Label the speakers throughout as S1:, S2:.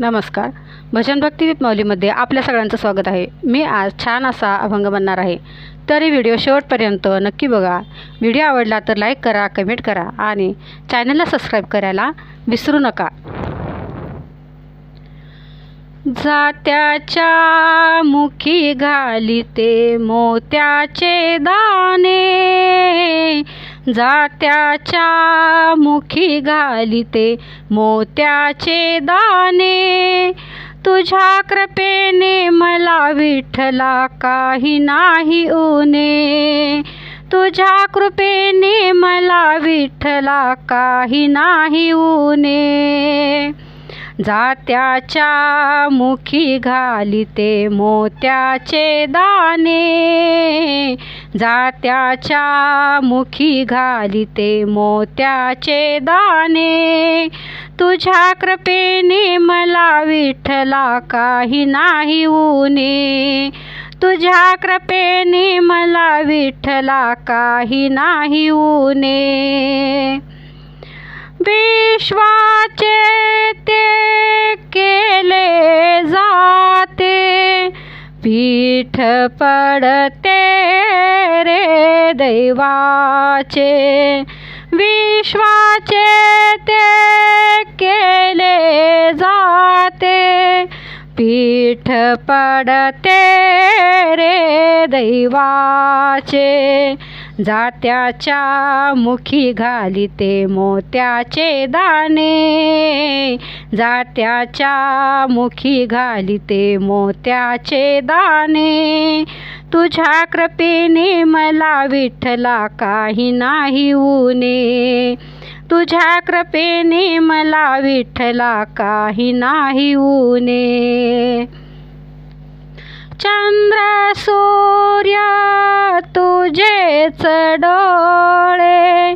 S1: नमस्कार. भजन भक्ती विथ माऊलीमध्ये आपल्या सगळ्यांचं स्वागत आहे. मी आज छान असा अभंग बनणार आहे. तरी व्हिडिओ शेवटपर्यंत नक्की बघा. व्हिडिओ आवडला तर लाईक करा कमेंट करा आणि चॅनलला सबस्क्राईब करायला विसरू नका. जात्याच्या मुखी घालिते मोत्याचे दाणे. जात्याच्या मुखी घालिते मोत्याचे दाणे. तुझ्या कृपेने मला विठ्ठला काही नाही उने तुझ्या कृपेने मला विठ्ठला काही नाही उने जात्याच्या मुखी घालिते मोत्याचे दाणे. जात्याच्या मुखी घालिते मोत्याचे दाणे. तुझ्या कृपेने मला विठ्ठला काही नाही उने तुझ्या कृपेने मला विठ्ठला काही नाही उणे विश्वाचे ते केले जाते. पीठ पडते रे दैवाचे. विश्वाचे ते केले जाते. पीठ पडते रे दैवाचे. जात्याच्या मुखी घालिते मोत्याचे दाणे. जात्याच्या मुखी घालिते मोत्याचे दाणे. तुझ्या कृपेने मला विठ्ठला काही नाही उने तुझ्या कृपेने मला विठ्ठला काही नाही उने चंद्र सूर्य तुझेच डोळे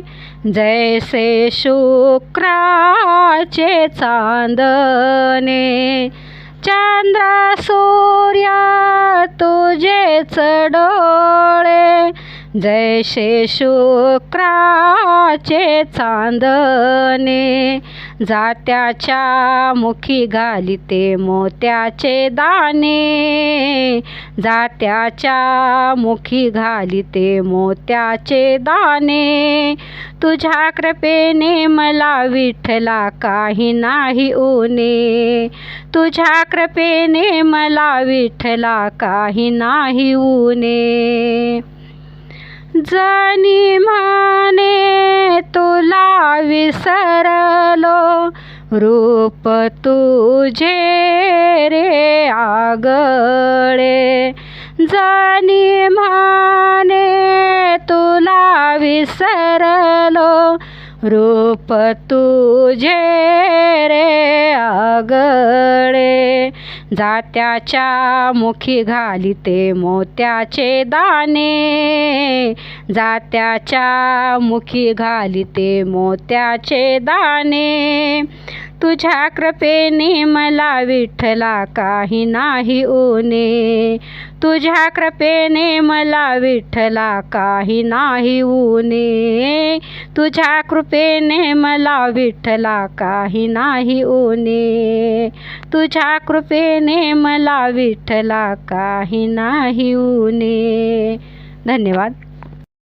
S1: जैसे शुक्राचे चांदणे. चंद्र सूर्य तुझेच डोळे जैसे शुक्राचे चांदणे. जात्याच्या मुखी घालिते मोत्याचे दाणे. जात्याच्या मुखी घालिते मोत्याचे दाणे. तुझ्या कृपेने मला विठ्ठला काही नाही उने तुझ्या कृपेने मला विठ्ठला काही नाही उने जनी मा रूप तुझे रे आगळे. जाणी माने तुला विसरलो. रूप तुझे रे आगळे. जात्याच्या मुखी घालिते मोत्याचे दाणे. जात्याच्या मुखी घालिते मोत्याचे दाणे. तुझ्या कृपेने मला विठ्ठला काही नाही उणे तुझ्या कृपेने मला विठ्ठला काही नाही उणे तुझ्या कृपेने मला विठ्ठला काही नाही उणे तुझ्या कृपेने मला विठ्ठला काही नाही उणे धन्यवाद.